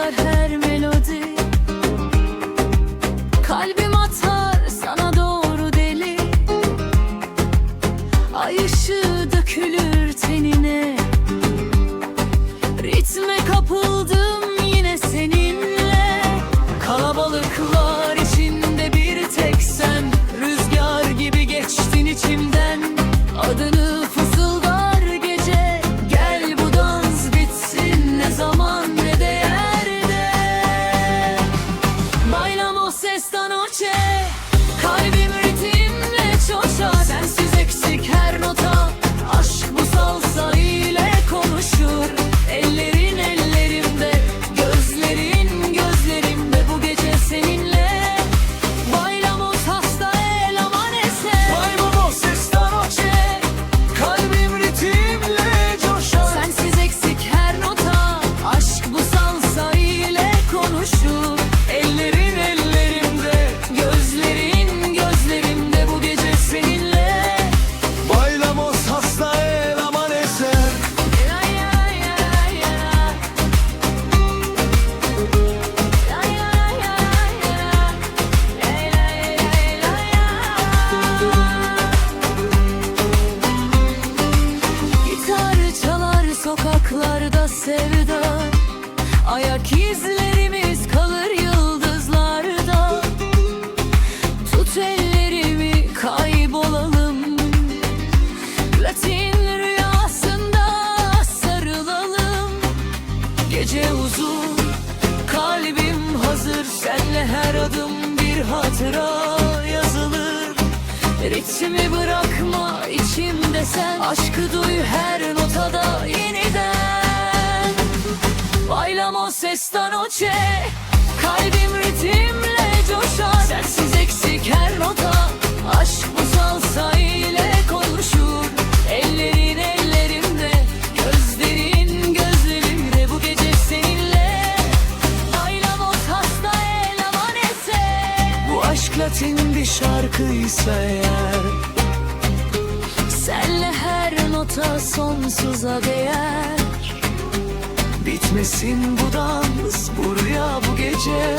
var her melodi. Kalbim atar sana doğru deli. Ay ışığı dökülür tenine. Ritme kapıldım sokaklarda sevda. Ayak izlerimiz kalır yıldızlarda. Tut ellerimi kaybolalım. Latin rüyasında sarılalım. Gece uzun kalbim hazır. Senle her adım bir hatıra yazılır. Ritmi bırakma içimde sen. Aşkı duy her notada yeniden Bailamos esta noche Kalbim ritimle coşar. Sensiz eksik her nota Aşk bu salsa ile konuşur. Ellerin ellerimde Gözlerin gözlerimde Bu gece seninle Bailamos hasta el amanece Bu aşk latin bir şarkıysa eğer. Senle her nota sonsuza değer Bitmesin bu dans bu rüya bu gece